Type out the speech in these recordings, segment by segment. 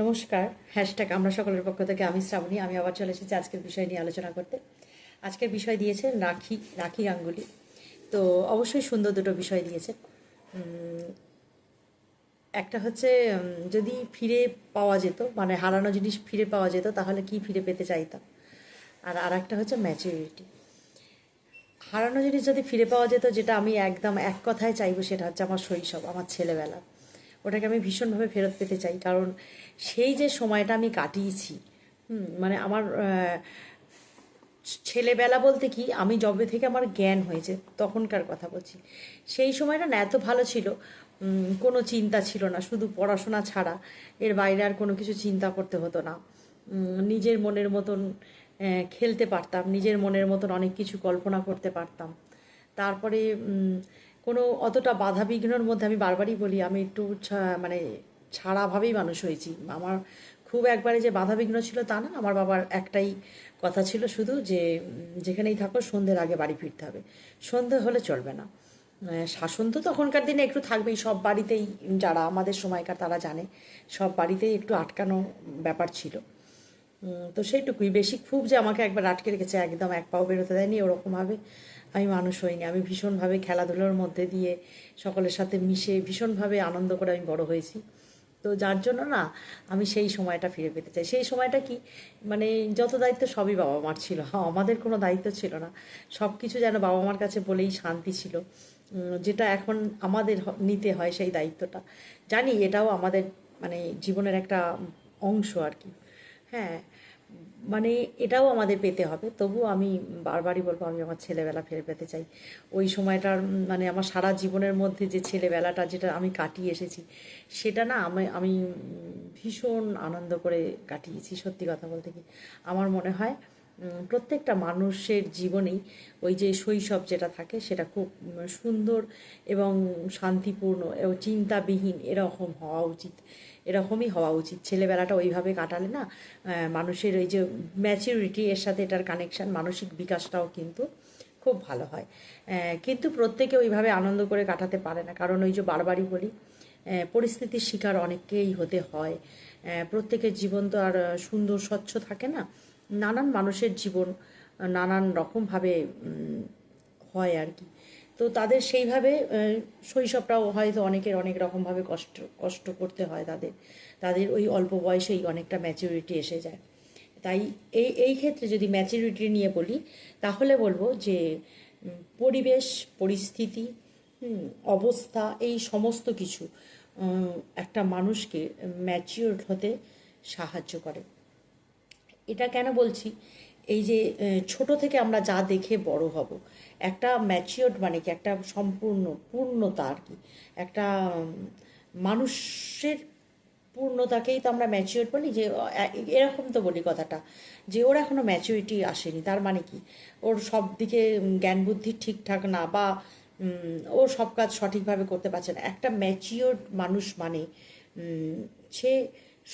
নমস্কার হ্যাশট্যাগ আমরা সকলের পক্ষ থেকে আমি শ্রাবণী, আমি আবার চলে এসেছি আজকের বিষয় নিয়ে আলোচনা করতে। আজকের বিষয় দিয়েছে রাখি রাখি গাঙ্গুলি। তো অবশ্যই সুন্দর দুটো বিষয় দিয়েছে। একটা হচ্ছে যদি ফিরে পাওয়া যেত মানে হারানো জিনিস ফিরে পাওয়া যেত, তাহলে কি ফিরে পেতে চাইতাম আর আর একটা হচ্ছে ম্যাচুরিটি হারানো জিনিস যদি ফিরে পাওয়া যেত, যেটা আমি একদম এক কথায় চাইব, সেটা হচ্ছে আমার শৈশব, আমার ছেলেবেলা। ওটাকে আমি ভীষণভাবে ফেরত পেতে চাই। কারণ সেই যে সময়টা আমি কাটিয়েছি মানে আমার ছেলেবেলা বলতে কি, আমি যবে থেকে আমার জ্ঞান হয়েছে, তখনকার কথা বলছি। সেই সময়টা না এত ভালো ছিল কোনো চিন্তা ছিল না, শুধু পড়াশোনা ছাড়া, এর বাইরে আর কোনো কিছু চিন্তা করতে হতো না। নিজের মনের মতন খেলতে পারতাম, নিজের মনের মতন অনেক কিছু কল্পনা করতে পারতাম। তারপরে কোনো অতটা বাধা বিঘ্নর মধ্যে আমি বারবারই বলি, আমি একটু মানে ছাড়াভাবেই মানুষ হয়েছি। আমার খুব একবারে যে বাধা বিঘ্ন ছিল তা না, আমার বাবার একটাই কথা ছিল শুধু যে যেখানেই থাকো সন্ধ্যের আগে বাড়ি ফিরতে হবে। সন্ধে হলে চলবে না। শাসন তো তখনকার দিনে একটু থাকবেই, সব বাড়িতেই যারা আমাদের সময়কার তারা জানে, সব বাড়িতেই একটু আটকানো ব্যাপার ছিল। তো সেইটুকুই। বেশি খুব যে আমাকে একবার আটকে রেখেছে, একদম এক পাও বেরোতে দেয়নি, ওরকমভাবে আমি মানুষ হইনি। আমি ভীষণভাবে খেলাধুলোর মধ্যে দিয়ে সকলের সাথে মিশে ভীষণভাবে আনন্দ করে আমি বড় হয়েছি। তো যার জন্য না, আমি সেই সময়টা ফিরে পেতে চাই। সেই সময়টা কি? মানে যত দায়িত্ব সবই বাবা মার ছিল। হ্যাঁ আমাদের কোনো দায়িত্ব ছিল না। সব কিছু যেন বাবা মার কাছে বলেই শান্তি ছিল। যেটা এখন আমাদের নিতে হয় সেই দায়িত্বটা। জানি এটাও আমাদের মানে জীবনের একটা অংশ আর কি। হ্যাঁ মানে এটাও আমাদের পেতে হবে। তবু আমি বারবারই বলব, আমি আমার ছেলেবেলা ফিরে পেতে চাই। ওই সময়টার মানে আমার সারা জীবনের মধ্যে যে ছেলেবেলাটা যেটা আমি কাটিয়ে এসেছি, সেটা না আমি আমি ভীষণ আনন্দ করে কাটিয়েছি, সত্যি কথা বলতে কি। আমার মনে হয় প্রত্যেকটা মানুষের জীবনেই ওই যে শৈশব যেটা থাকে, সেটা খুব সুন্দর এবং শান্তিপূর্ণ এবং চিন্তাবিহীন এরকম হওয়া উচিত। এরকমই হওয়া উচিত। ছেলেবেলাটা ওইভাবে কাটালে না মানুষের ওই যে ম্যাচিউরিটি এর সাথে এটার কানেকশান মানসিক বিকাশটাও কিন্তু খুব ভালো হয়। কিন্তু প্রত্যেকে ওইভাবে আনন্দ করে কাটাতে পারে না। কারণ ওই যে বারবারই বলি পরিস্থিতির শিকার অনেককেই হতে হয়। প্রত্যেকের জীবন তো আর সুন্দর, স্বচ্ছ থাকে না। নানান মানুষের জীবন নানান রকমভাবে হয় আর কি। তো তাদের সেইভাবে শৈশবটাও হয়তো অনেকের অনেক রকমভাবে কষ্ট কষ্ট করতে হয় তাদের। তাদের ওই অল্প বয়সেই অনেকটা ম্যাচুরিটি এসে যায়। তাই এই এই ক্ষেত্রে যদি ম্যাচুরিটি নিয়ে বলি, তাহলে বলব যে পরিবেশ, পরিস্থিতি অবস্থা, এই সমস্ত কিছু একটা মানুষকে ম্যাচিওর হতে সাহায্য করে। এটা কেন বলছি? এই যে ছোট থেকে আমরা যা দেখে বড় হব, একটা ম্যাচিওর্ড মানে কি, একটা সম্পূর্ণ, পূর্ণতা আর কি। একটা মানুষের পূর্ণতাকেই তো আমরা ম্যাচিওর বলি, যে এরকম তো বলি কথাটা, যে, ওর এখনও ম্যাচিউরিটি আসেনি, তার মানে কি, ওর সব দিকে জ্ঞান বুদ্ধি ঠিকঠাক না বা ও সব কাজ সঠিকভাবে করতে পারছে না। একটা ম্যাচিওর মানুষ মানে সে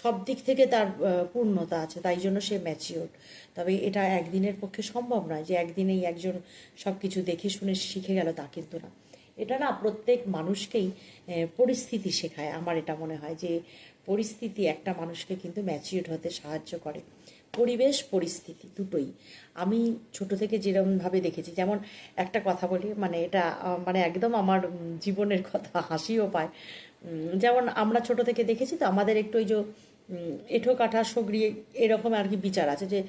সব দিক থেকে তার পূর্ণতা আছে, তাই জন্য সে ম্যাচিওর তবে এটা একদিনের পক্ষে সম্ভব নয় যে একদিনেই একজন সব কিছু দেখে শুনে শিখে গেল, তা কিন্তু না। এটা না প্রত্যেক মানুষকেই পরিস্থিতি শেখায়, আমার এটা মনে হয় যে পরিস্থিতি একটা মানুষকে কিন্তু ম্যাচিওর হতে সাহায্য করে। পরিবেশ, পরিস্থিতি দুটোই। আমি ছোট থেকে যেরকমভাবে দেখেছি, যেমন একটা কথা বলি মানে এটা মানে একদম আমার জীবনের কথা, হাসিও পায়। যেমন আমরা ছোট থেকে দেখেছি তো আমাদের একটু ওই যে এঠো কাঠা সগড়ি এরকম আর কি বিচার আছে যে,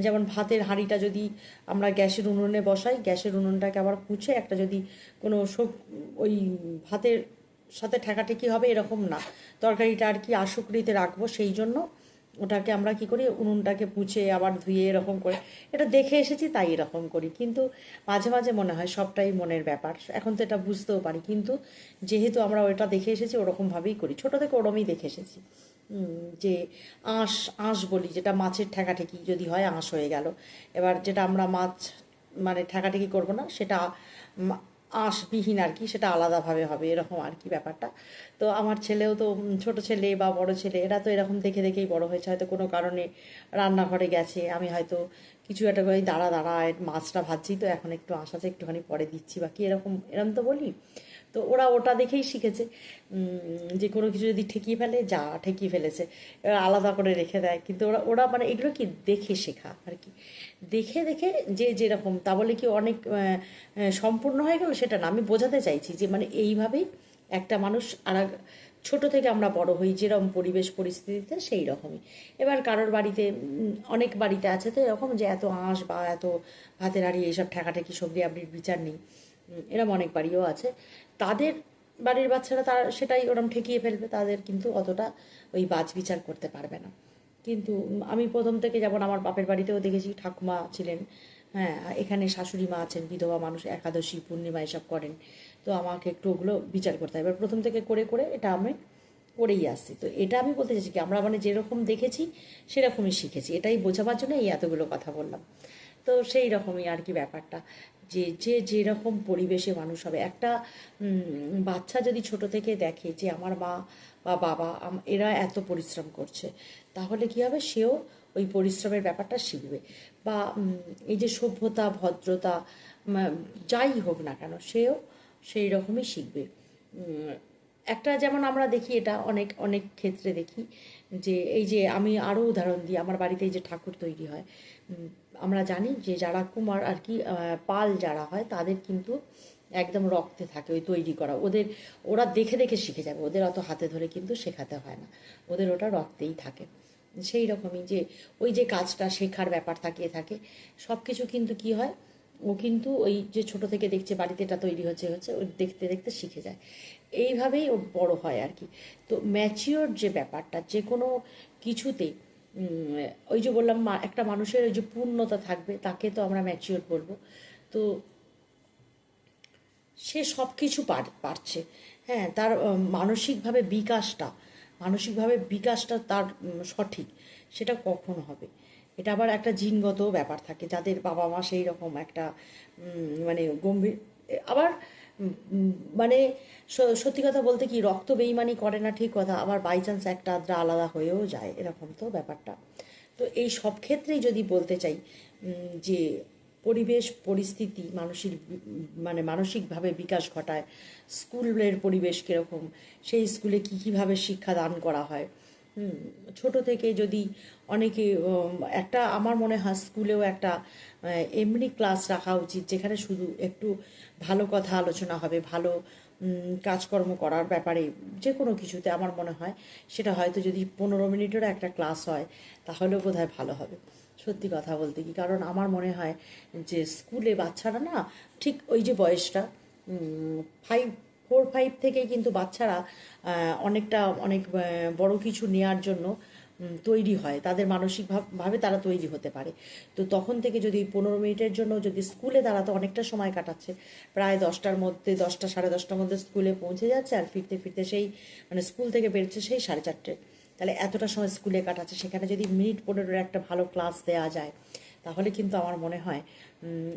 যেমন ভাতের হাঁড়িটা যদি আমরা গ্যাসের উনুনে বসাই, গ্যাসের উনুনটাকে আবার কুচে একটা যদি কোনো সব- ওই ভাতের সাথে ঠেকাঠেকি হবে এরকম না। তরকারিটা আর কি আশুকরিতে রাখব সেই জন্য। ওটাকে আমরা কি করি? উনুনটাকে পুছে আবার ধুয়ে এরকম করে। এটা দেখে এসেছি, তাই এরকম করি। কিন্তু মাঝে মাঝে মনে হয় সবটাই মনের ব্যাপার। এখন তো এটা বুঝতেও পারি। কিন্তু যেহেতু আমরা ওটা দেখে এসেছি, ওরকমভাবেই করি। ছোটো থেকে ওরমই দেখে এসেছি। যে আঁশ আঁশ বলি, যেটা মাছের ঠেকাঠেকি যদি হয়, আঁশ হয়ে গেল। এবার যেটা আমরা মাছ মানে ঠেকাঠেকি করব না, সেটা আঁশবিহীন আর কি, সেটা আলাদাভাবে হবে, এরকম আর কি ব্যাপারটা। তো আমার ছেলেও তো ছোট ছেলে বা বড় ছেলে, এরা তো এরকম দেখে দেখেই বড় হয়েছে, হয়তো কোনো কারণে রান্নাঘরে গেছে, আমি হয়তো কিছু একটা করে দাঁড়া দাঁড়া মাছটা ভাজছি, তো এখন একটু আঁশ আছে, একটুখানি পরে দিচ্ছি বা কি, এরকম এরকম তো বলি। তো ওরা ওটা দেখেই শিখেছে। যে কোনো কিছু যদি ঠেকিয়ে ফেলে, যা ঠেকিয়ে ফেলেছে এবার আলাদা করে রেখে দেয়। কিন্তু ওরা ওরা মানে এগুলো কি দেখে শেখা আর কি? দেখে দেখে যে যেরকম, তা বলে কি অনেক সম্পূর্ণ হয়ে গেল সেটা না। আমি বোঝাতে চাইছি যে মানে এইভাবেই একটা মানুষ আর ছোট থেকে আমরা বড় হই, যেরকম পরিবেশ পরিস্থিতিতে সেই রকমই। এবার কারোর বাড়িতে অনেক বাড়িতে আছে তো এরকম যে এত আঁশ বা এত ভাতের হাড়ি এইসব ঠেকাঠেকি সবজি আপনির বিচার নেই। এরম অনেক বাড়িও আছে। তাদের বাড়ির বাচ্চারা তার সেটাই ওরম ঠেকিয়ে ফেলবে, তাদের কিন্তু অতটা ওই বাজ বিচার করতে পারবে না। কিন্তু আমি প্রথম থেকে যেমন আমার বাপের বাড়িতেও দেখেছি, ঠাকুমা ছিলেন হ্যাঁ এখানে শাশুড়ি মা আছেন, বিধবা মানুষ, একাদশী, পূর্ণিমা এসব করেন। তো আমাকে একটু ওগুলো বিচার করতে হয়। এবার প্রথম থেকে করে করে এটা আমি করেই আসছি। তো এটা আমি বলতে চাইছি কি, আমরা মানে যেরকম দেখেছি, সেরকমই শিখেছি। এটাই বোঝাবার জন্য এই এতগুলো কথা বললাম। তো সেই রকমই আর কি ব্যাপারটা। যে যে যেরকম পরিবেশে মানুষ হবে। একটা বাচ্চা যদি ছোট থেকে দেখে যে আমার মা বা বাবা এরা এত পরিশ্রম করছে, তাহলে কি হবে? সেও ওই পরিশ্রমের ব্যাপারটা শিখবে। বা এই যে সভ্যতা, ভদ্রতা যাই হোক না কেন, সেও সেই রকমই শিখবে। একটা যেমন আমরা দেখি এটা অনেক অনেক ক্ষেত্রে দেখি যে, এই যে আমি আরও উদাহরণ দিই, আমার বাড়িতে এই যে ঠাকুর তৈরি হয় আমরা জানি যে যারা কুমার আর কি পাল যারা হয়, তাদের কিন্তু একদম রক্তে থাকে, ওই তৈরি করা। ওদের, ওরা দেখে দেখে শিখে যাবে, ওদের অত হাতে ধরে কিন্তু শেখাতে হয় না। ওদের ওটা রক্তেই থাকে। সেই রকমই যে, ওই যে কাজটা শেখার ব্যাপার থাকে থাকে সব কিছু কিন্তু কি হয়, ও কিন্তু ওই যে ছোট থেকে দেখছে, বাড়িতে এটা তৈরি হচ্ছে হচ্ছে, ও দেখতে দেখতে শিখে যায়। এইভাবেই ও বড় হয় আর কি। তো ম্যাচিওর যে ব্যাপারটা, যে কোনো কিছুতে ওই যে বললাম একটা মানুষের ওই যে পূর্ণতা থাকবে, তাকে তো আমরা ম্যাচিওর বলব তো সে সব কিছু পার- পারছে। হ্যাঁ তার মানসিকভাবে বিকাশটা মানসিকভাবে বিকাশটা তার সঠিক, সেটা কখন হবে? এটা আবার একটা জিনগত ব্যাপার থাকে, যাদের বাবা মা সেই রকম একটা মানে গম্ভীর আবার মানে সত্যি কথা বলতে কি, রক্ত বেইমানি করে না ঠিক কথা, আবার বাই চান্স একটা আদ্রা আলাদা হয়েও যায়, এরকম তো ব্যাপারটা। তো এই সব ক্ষেত্রেই যদি বলতে চাই যে পরিবেশ, পরিস্থিতি মানসিক মানে মানসিকভাবে বিকাশ ঘটায়, স্কুলের পরিবেশ কীরকম, সেই স্কুলে কী কীভাবে শিক্ষা দান করা হয় ছোট থেকে যদি অনেকে একটা আমার মনে হয় স্কুলেও একটা এমনি ক্লাস রাখা উচিত যেখানে শুধু একটু ভালো কথা আলোচনা হবে, ভালো কাজকর্ম করার ব্যাপারে যে কোনো কিছুতে আমার মনে হয় সেটা হয়তো যদি পনেরো মিনিটেরও একটা ক্লাস হয় তাহলেও বোধহয় ভালো হবে। সত্যি কথা বলতে কি? কারণ আমার মনে হয় যে স্কুলে বাচ্চারা না ঠিক ওই যে বয়সটা ফাইভ ফোর ফাইভ থেকে কিন্তু বাচ্চারা অনেকটা, অনেক বড় কিছু নেয়ার জন্য তৈরি হয়। তাদের মানসিকভাবে ভাবে তারা তৈরি হতে পারে। তো তখন থেকে যদি পনেরো মিনিটের জন্য যদি স্কুলে তারা তো অনেকটা সময় কাটাচ্ছে। প্রায় দশটার মধ্যে, দশটা, সাড়ে দশটার মধ্যে স্কুলে পৌঁছে যাচ্ছে আর ফিরতে ফিরতে সেই মানে স্কুল থেকে বেরোচ্ছে সেই সাড়ে চারটে। তাহলে এতটা সময় স্কুলে কাটাচ্ছে। সেখানে যদি মিনিট পনেরোর একটা ভালো ক্লাস দেওয়া যায় তাহলে কিন্তু আমার মনে হয়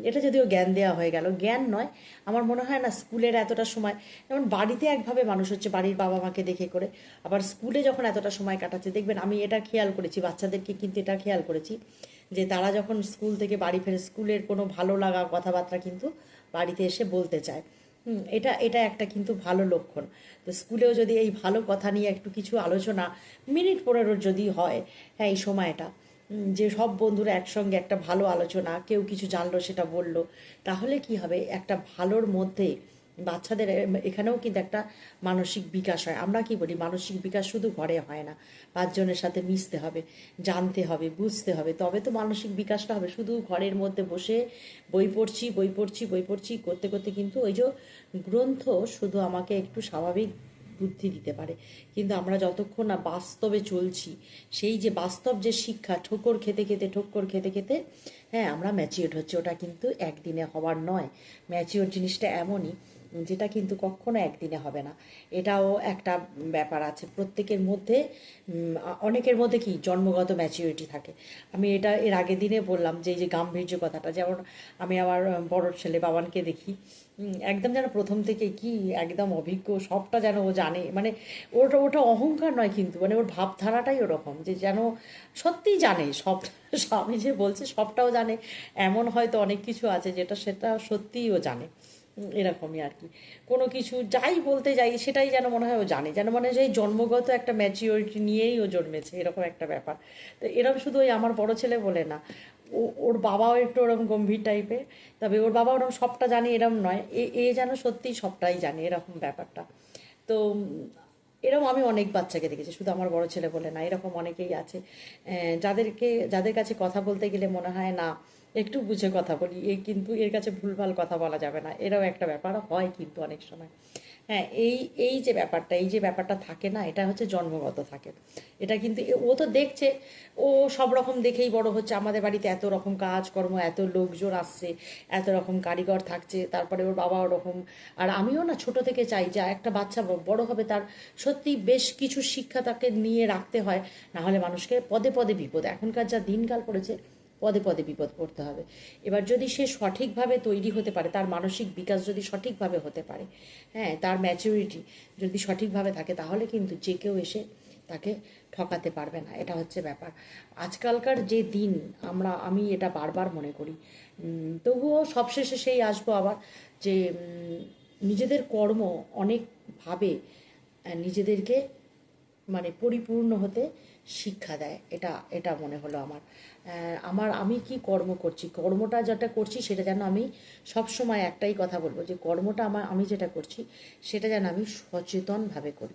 এটা যদিও জ্ঞান দেওয়া হয়ে গেল, জ্ঞান নয়, আমার মনে হয় না স্কুলের এতটা সময়, যেমন বাড়িতে একভাবে মানুষ হচ্ছে, বাড়ির বাবা মাকে দেখে করে, আবার স্কুলে যখন এতটা সময় কাটাচ্ছে, দেখবেন আমি এটা খেয়াল করেছি, বাচ্চাদেরকে কিন্তু এটা খেয়াল করেছি, যে তারা যখন স্কুল থেকে বাড়ি ফেরে, স্কুলের কোনো ভালো লাগা কথাবার্তা কিন্তু বাড়িতে এসে বলতে চায়। হুম, এটা এটা একটা কিন্তু ভালো লক্ষণ। তো স্কুলেও যদি এই ভালো কথা নিয়ে একটু কিছু আলোচনা, মিনিট পনেরো যদি হয় হ্যাঁ এই সময়টা যে সব বন্ধুরা একসঙ্গে একটা ভালো আলোচনা, কেউ কিছু জানলো, সেটা বলল, তাহলে কি হবে? একটা ভালোর মধ্যে বাচ্চাদের এখানেও কিন্তু একটা মানসিক বিকাশ হয়। আমরা কি বলি? মানসিক বিকাশ শুধু ঘরে হয় না। পাঁচজনের সাথে মিশতে হবে, জানতে হবে, বুঝতে হবে। তবে তো মানসিক বিকাশটা হবে। শুধু ঘরের মধ্যে বসে বই পড়ছি বই পড়ছি বই পড়ছি, করতে করতে কিন্তু ওই যে গ্রন্থ শুধু আমাকে একটু স্বাভাবিক বুদ্ধি দিতে পারে। কিন্তু আমরা যতক্ষণ না বাস্তবে চলছি, সেই যে বাস্তব যে শিক্ষা, ঠোকর খেতে খেতে ঠোকর খেতে খেতে হ্যাঁ আমরা ম্যাচিওর হচ্ছি। ওটা কিন্তু একদিনে হওয়ার নয়। ম্যাচিওর জিনিসটা এমনই যেটা কিন্তু কখনো একদিনে হবে না। এটাও একটা ব্যাপার আছে। প্রত্যেকের মধ্যে অনেকের মধ্যে কি জন্মগত ম্যাচিউরিটি থাকে। আমি এটা এর আগের দিনে বললাম যে, এই যে গাম্ভীর্য কথাটা যেমন আমি আমার বড় ছেলে বাবানকে দেখি একদম যেন প্রথম থেকে কি একদম অভিজ্ঞ, সবটা যেন ও জানে। মানে ওটা ওটা অহংকার নয় কিন্তু মানে ওর ভাবধারাটাই ওরকম যে, যেন সত্যিই জানে সব, স্বামী যে বলছে সবটাও জানে। এমন হয়তো অনেক কিছু আছে যেটা সেটা সত্যিই ও জানে। এরকমই আর কি। কোনো কিছু যাই বলতে যাই, সেটাই যেন মনে হয় ও জানে। যেন মনে হয় জন্মগত একটা ম্যাচিওরিটি নিয়েই ও জন্মেছে, এরকম একটা ব্যাপার। তো এরকম শুধু ওই আমার বড় ছেলে বলে না। ওর বাবাও একটু ওরকম গম্ভীর টাইপের তবে ওর বাবা ওরকম সবটা জানে এরকম নয়। এ এ যেন সত্যিই সবটাই জানে, এরকম ব্যাপারটা। তো এরকম আমি অনেক বাচ্চাকে দেখেছি। শুধু আমার বড় ছেলে বলে না, এরকম অনেকেই আছে। যাদেরকে, যাদের কাছে কথা বলতে গেলে মনে হয় না একটু বুঝে কথা বলি। এ কিন্তু এর কাছে ভুলভাল কথা বলা যাবে না। এরাও একটা ব্যাপার হয় কিন্তু অনেক সময়। হ্যাঁ এই এই যে ব্যাপারটা, এই যে ব্যাপারটা থাকে না, এটা হচ্ছে জন্মগত থাকে। এটা কিন্তু ও তো দেখছে, ও সব রকম দেখেই বড় হচ্ছে। আমাদের বাড়িতে এত রকম কাজকর্ম, এত লোকজন আসছে, এত রকম কারিগর থাকছে, তারপরে ওর বাবা ওরকম। আর আমিও না ছোট থেকে চাই যে একটা বাচ্চা বড় হবে, তার সত্যি বেশ কিছু শিক্ষা তাকে নিয়ে রাখতে হয়। না হলে মানুষকে পদে পদে বিপদ। এখনকার যা দিনকাল পড়েছে পদে পদে বিপদ পড়তে হবে। এবার যদি সে সঠিকভাবে তৈরি হতে পারে, তার মানসিক বিকাশ যদি সঠিকভাবে হতে পারে হ্যাঁ তার ম্যাচুরিটি যদি সঠিকভাবে থাকে, তাহলে কিন্তু যে কেউ এসে তাকে ঠকাতে পারবে না। এটা হচ্ছে ব্যাপার। আজকালকার যে দিন, আমরা, আমি এটা বারবার মনে করি। তবুও সবশেষে সেই আসব আবার যে নিজেদের কর্ম অনেকভাবে নিজেদেরকে মানে পরিপূর্ণ হতে শিক্ষা দেয়। এটা এটা মনে হলো আমার। আমার, আমি কি কর্ম করছি? কর্মটা যেটা করছি সেটা যেন আমি সব সময় একটাই কথা বলব যে কর্মটা আমার, আমি যেটা করছি সেটা যেন আমি সচেতনভাবে করি।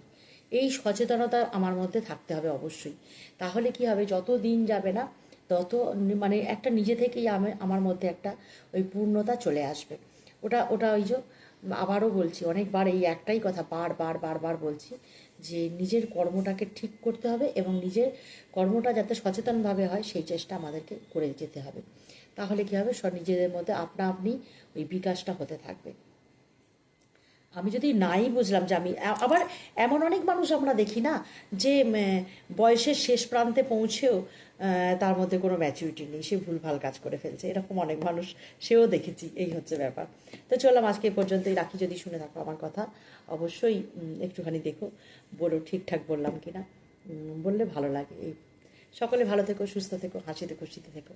এই সচেতনতা আমার মধ্যে থাকতে হবে অবশ্যই। তাহলে কি হবে? যত দিন যাবে না, তত মানে একটা নিজে থেকেই আমি, আমার মধ্যে একটা ওই পূর্ণতা চলে আসবে। ওটা ওটা ওই যে আবারও বলছি, অনেকবার এই একটাই কথা বারবার বারবার বলছি যে নিজের কর্মটাকে ঠিক করতে হবে এবং নিজের কর্মটা যাতে সচেতনভাবে হয়, সেই চেষ্টা আমাদেরকে করে যেতে হবে। তাহলে কী হবে? সব নিজেদের মধ্যে আপনা আপনি ওই বিকাশটা হতে থাকবে। আমি যদি নাই বুঝলাম যে আমি আবার এমন অনেক মানুষ আমরা দেখি না যে বয়সের শেষ প্রান্তে পৌঁছেও তার মধ্যে কোনো ম্যাচুরিটি নেই, সে ভুলভাল কাজ করে ফেলছে। এরকম অনেক মানুষ, সেও দেখেছি, এই হচ্ছে ব্যাপার। তো চললাম আজকে পর্যন্তই। রাখি, যদি শুনে থাকো আমার কথা, অবশ্যই একটুখানি দেখো, বলো ঠিকঠাক বললাম কিনা। বললে ভালো লাগে। এই, সকলে ভালো থেকো, সুস্থ থেকো, হাসিতে খুশিতে থেকো।